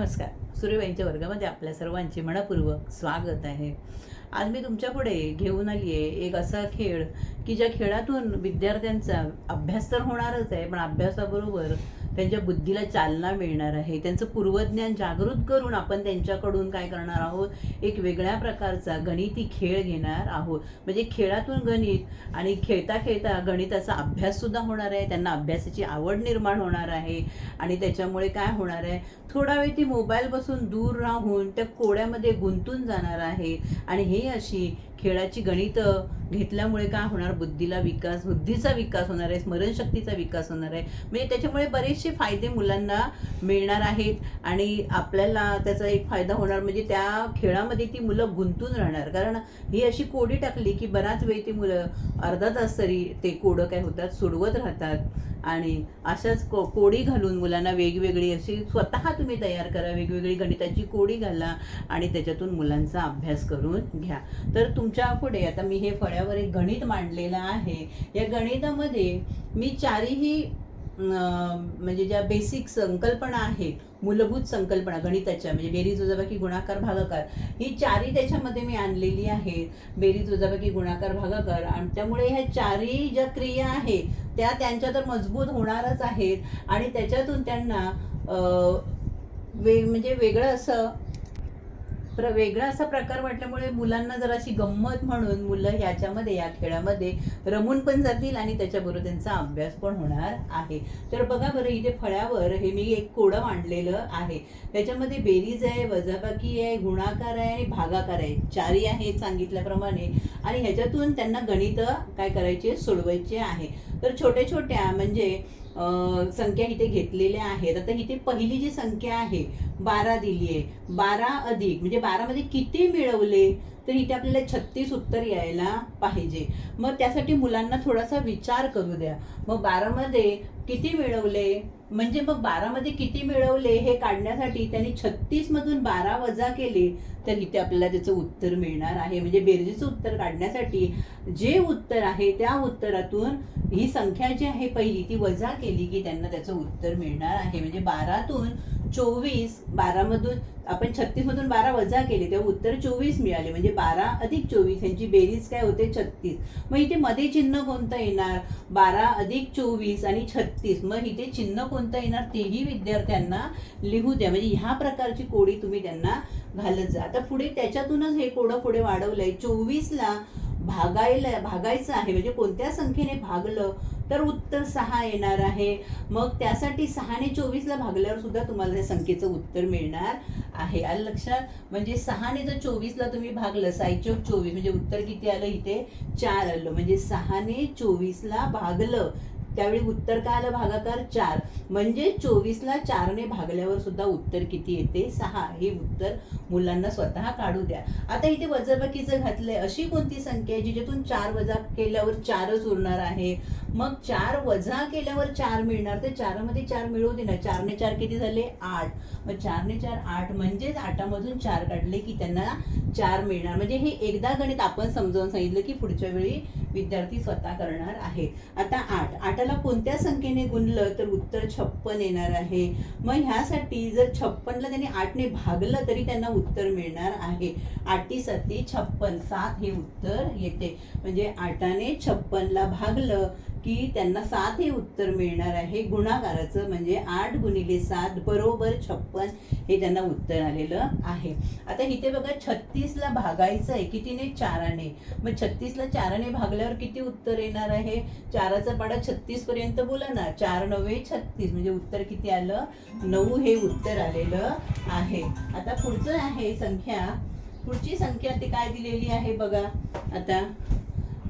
नमस्कार. सूर्यबाईंच्या वर्गामध्ये आपल्या सर्वांचे मनपूर्वक स्वागत आहे. आज मी तुमच्यापुढे घेऊन आली आहे एक असा खेळ की ज्या खेळातून विद्यार्थ्यांचा अभ्यास तर होणारच आहे पण अभ्यासाबरोबर त्यांच्या बुद्धीला चालना मिळणार आहे. त्यांचं पूर्वज्ञान जागृत करून आपण त्यांच्याकडून काय करणार आहोत? एक वेगळ्या प्रकारचा गणिती खेळ घेणार आहोत. म्हणजे खेळातून गणित आणि खेळता खेळता गणिताचा अभ्याससुद्धा होणार आहे. त्यांना अभ्यासाची आवड निर्माण होणार आहे आणि त्याच्यामुळे काय होणार आहे? थोडा वेळ ती मोबाईलपासून दूर राहून त्या कोड्यामध्ये गुंतून जाणार आहे आणि हे अशी खेळाची गणितं घेतल्यामुळे काय होणार? बुद्धीला विकास बुद्धीचा विकास होणार आहे स्मरणशक्तीचा विकास होणार आहे. म्हणजे त्याच्यामुळे बरेचसे फायदे मुलांना मिळणार आहेत आणि आपल्याला त्याचा एक फायदा होणार. म्हणजे त्या खेळामध्ये ती मुलं गुंतून राहणार. कारण ही अशी कोडी टाकली की बराच वेळ ती मुलं अर्धा तास तरी ते कोडं काय होतात सोडवत राहतात. आणि अशाच को कोडी घालून मुलांना वेगवेगळी अशी स्वतः तुम्ही तयार करा वेगवेगळी गणिताची कोडी घाला आणि त्याच्यातून मुलांचा अभ्यास करून घ्या. तर तुम तुमच्यापुढे आता मी हे फळ्यावर एक गणित मांडलेलं आहे. या गणितामध्ये मी चारही म्हणजे ज्या बेसिक संकल्पना आहेत मूलभूत संकल्पना गणिताच्या म्हणजे बेरीज वजाबाकी गुणाकार भागाकार ही चारी त्याच्यामध्ये मी आणलेली आहेत. बेरीज वजाबाकी गुणाकार भागाकार. आणि त्यामुळे ह्या चारही ज्या क्रिया आहेत त्या त्यांच्या तर मजबूत होणारच आहेत. आणि त्याच्यातून त्यांना वे म्हणजे वेगळं असं प्र वेगळा असा प्रकार वाटल्यामुळे मुलांना जराशी गंमत म्हणून मुलं ह्याच्यामध्ये या खेळामध्ये रमून पण जातील आणि त्याच्याबरोबर त्यांचा अभ्यास पण होणार आहे. तर बघा बरं इथे फळ्यावर हे मी एक कोडं मांडलेलं आहे. त्याच्यामध्ये बेरीज आहे वजाबाकी आहे गुणाकार आहे आणि भागाकार आहे. चारी आहे सांगितल्याप्रमाणे. आणि ह्याच्यातून त्यांना गणित काय करायचे सोडवायचे आहे. तर छोट्या छोट्या म्हणजे संख्या इथे घेतलेल्या आहेत. आता इथे पहिली जी संख्या आहे बारा दिली आहे बारा अधिक म्हणजे बारामध्ये किती मिळवले? तर इथे आपल्याला छत्तीस उत्तर यायला पाहिजे. मग त्यासाठी मुलांना थोडासा विचार करू द्या. मग बारामध्ये किती मिळवले? म्हणजे मग बारामध्ये किती मिळवले हे काढण्यासाठी त्यांनी छत्तीस मधून बारा वजा केले तर इथे आपल्याला त्याचं उत्तर मिळणार आहे. म्हणजे बेरजेचं उत्तर काढण्यासाठी जे उत्तर आहे त्या उत्तरातून ही संख्या जी आहे पहिली ती वजा केली की त्यांना त्याचं उत्तर मिळणार आहे. म्हणजे बारातून चोवीस बारामधून आपण छत्तीस मधून बारा वजा केले तेव्हा उत्तर चोवीस मिळाले. म्हणजे बारा अधिक चोवीस यांची बेरीज काय होते? छत्तीस. मग इथे मध्ये चिन्ह कोणतं येणार? बारा अधिक चोवीस आणि छत्तीस. मग इथे चिन्ह कोणतं येणार? तेही विद्यार्थ्यांना लिहू द्या. म्हणजे ह्या प्रकारची कोडी तुम्ही त्यांना घालत जा. आता पुढे त्याच्यातूनच हे कोडं पुढे वाढवलंय. चोवीसला भागायला भागायचं आहे. म्हणजे कोणत्या संख्येने भागलं? तर उत्तर सहा येणार आहे. मग त्यासाठी सहाने चोवीसला भागल्यावर सुद्धा तुम्हाला त्या संख्येचं उत्तर मिळणार आहे. आलं लक्षात? म्हणजे सहाने जर चोवीसला तुम्ही भागलं सायचोक चोवीस म्हणजे उत्तर किती आलं? इथे चार आलं. म्हणजे सहाने चोवीसला भागलं त्यावेळी उत्तर काय आलं भागाकार चार? म्हणजे चोवीसला चारने भागल्यावर सुद्धा उत्तर किती येते? सहा. हे उत्तर मुलांना स्वतः काढू द्या. आता इथे वजाबाकीचं घातलंय. अशी कोणती संख्या आहे जिच्यातून चार वजा केल्यावर चारच उरणार आहे? मग चार वजा केल्यावर चार मिळणार तर चारमध्ये चार मिळवू दे ना. चारने चार किती झाले? आठ. मग चारने चार आठ. म्हणजेच आठामधून चार काढले की त्यांना चार मिळणार. म्हणजे हे एकदा गणित आपण समजावून सांगितलं की पुढच्या वेळी विद्यार्थी स्वतः करणार आहे. आता आठ. आठ आठाला कोणत्या संख्येने गुणलं तर उत्तर छप्पन येणार आहे? मग ह्यासाठी जर छप्पनला त्यांनी आठने भागलं तरी त्यांना उत्तर मिळणार आहे. आठी साती छप्पन सात हे उत्तर येते. म्हणजे आठाने छप्पनला भागलं की त्यांना सात हे उत्तर मिळणार आहे. गुणाकाराचं म्हणजे आठ गुणिले सात बरोबर छप्पन हे त्यांना उत्तर आलेलं आहे. आता इथे बघा छत्तीसला भागायचं आहे. कितीने? चाराने. मग छत्तीसला चाराने भागल्यावर किती उत्तर येणार आहे? चाराचा पाडा छत्तीस पर्यंत बोला ना. चार नव्हे छत्तीस. म्हणजे उत्तर किती आलं? नऊ हे उत्तर आलेलं आहे. आता पुढचं आहे संख्या. पुढची संख्या ती काय दिलेली आहे बघा. आता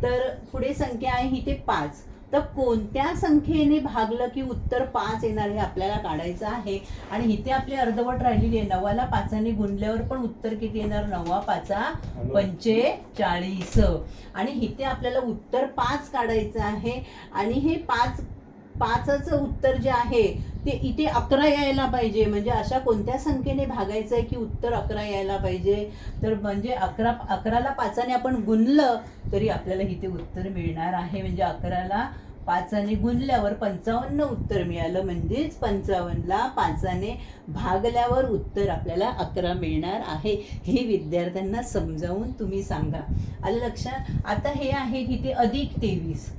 तर पुढे संख्या आहे इथे पाच. तर कोणत्या संख्येने भागलं की उत्तर पाच येणार हे आपल्याला काढायचं आहे? आणि इथे आपली अर्धवट राहिलेली आहे. नवाला पाचाने गुणल्यावर पण उत्तर किती येणार? नवा पाचा पंचेचाळीस. आणि इथे आपल्याला उत्तर पाच काढायचं आहे. आणि हे पाच पाचचं उत्तर जे आहे ते इथे अकरा यायला पाहिजे. म्हणजे अशा कोणत्या संख्येने भागायचं आहे की उत्तर अकरा यायला पाहिजे? तर म्हणजे अकरा अकराला पाचाने आपण गुणलं तरी आपल्याला इथे उत्तर मिळणार आहे. म्हणजे अकराला पाचाने गुणल्यावर पंचावन्न उत्तर मिळालं. म्हणजेच पंचावन्नला पाचाने भागल्यावर उत्तर आपल्याला अकरा मिळणार आहे. हे विद्यार्थ्यांना समजावून तुम्ही सांगा. आलं लक्षात? आता हे आहे इथे अधिक तेवीस.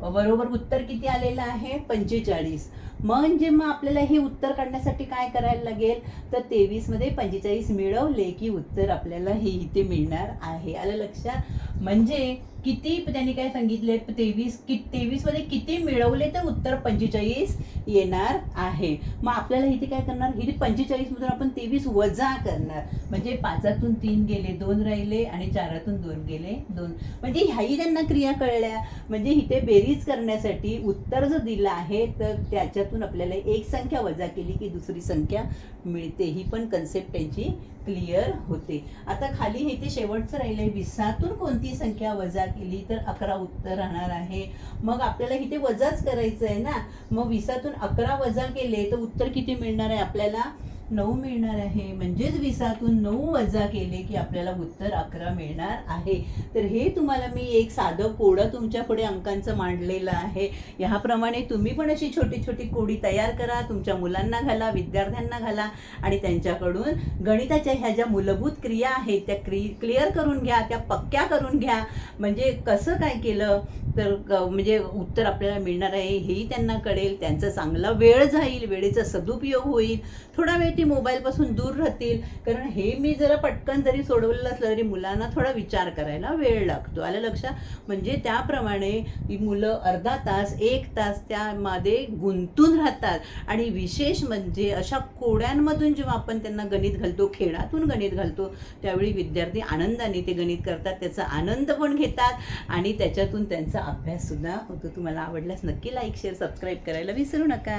बरोबर उत्तर किती आलेलं आहे? पंचेचाळीस. मग मग आपल्याला हे उत्तर काढण्यासाठी काय करायला लागेल? तर तेवीसमध्ये पंचेचाळीस मिळवले की उत्तर आपल्याला हे इथे मिळणार आहे. आलं लक्षात? म्हणजे किती त्यांनी काय सांगितले? तेवीस कि तेवीसमध्ये किती मिळवले तर उत्तर पंचेचाळीस येणार आहे. मग आपल्याला इथे काय करणार? इथे पंचेचाळीसमधून आपण तेवीस वजा करणार. म्हणजे पाचातून तीन गेले दोन राहिले आणि चारातून दोन गेले दोन. म्हणजे ह्याही त्यांना क्रिया कळल्या. म्हणजे इथे बेरीज करण्यासाठी उत्तर जर दिलं आहे तर त्याच्यात त्याच्यातून आपल्याला एक संख्या वजा केली की दुसरी संख्या मिळते. ही पण कन्सेप्ट त्यांची क्लिअर होते. आता खाली हे ते शेवटचं राहिलंय. विसातून कोणती संख्या वजा केली तर अकरा उत्तर राहणार आहे. मग आपल्याला इथे वजाच करायचं आहे ना. मग विसातून अकरा वजा केले तर उत्तर किती मिळणार आहे आपल्याला? नऊ मिळणार आहे. म्हणजेच विसातून नऊ वजा केले की आपल्याला उत्तर अकरा मिळणार आहे. तर हे तुम्हाला मी एक साधं कोडं तुमच्यापुढे अंकांचं मांडलेलं आहे. ह्याप्रमाणे तुम्ही पण अशी छोटी छोटी कोडी तयार करा. तुमच्या मुलांना घाला विद्यार्थ्यांना घाला आणि त्यांच्याकडून गणिताच्या ह्या ज्या मूलभूत क्रिया आहेत त्या क्रि क्लिअर करून घ्या त्या पक्क्या करून घ्या. म्हणजे कसं काय केलं? तर क- म्हणजे उत्तर आपल्याला मिळणार आहे हेही त्यांना कळेल. त्यांचा चांगला वेळ जाईल वेळेचा सदुपयोग होईल. थोडा वेळ ती मोबाईलपासून दूर राहतील. कारण हे मी जरा पटकन जरी सोडवलेलं असलं तरी मुलांना थोडा विचार करायला वेळ लागतो. आलं लक्षात? म्हणजे त्याप्रमाणे ही मुलं अर्धा तास एक तास त्यामध्ये गुंतून राहतात. आणि विशेष म्हणजे अशा कोड्यांमधून जेव्हा आपण त्यांना गणित घालतो खेळातून गणित घालतो त्यावेळी विद्यार्थी आनंदाने ते गणित करतात त्याचा आनंद पण घेतात. आणि त्याच्यातून त्यांचा अभ्याससुद्धा होतो. तुम्हाला आवडल्यास नक्की लाईक शेअर सबस्क्राईब करायला विसरू नका.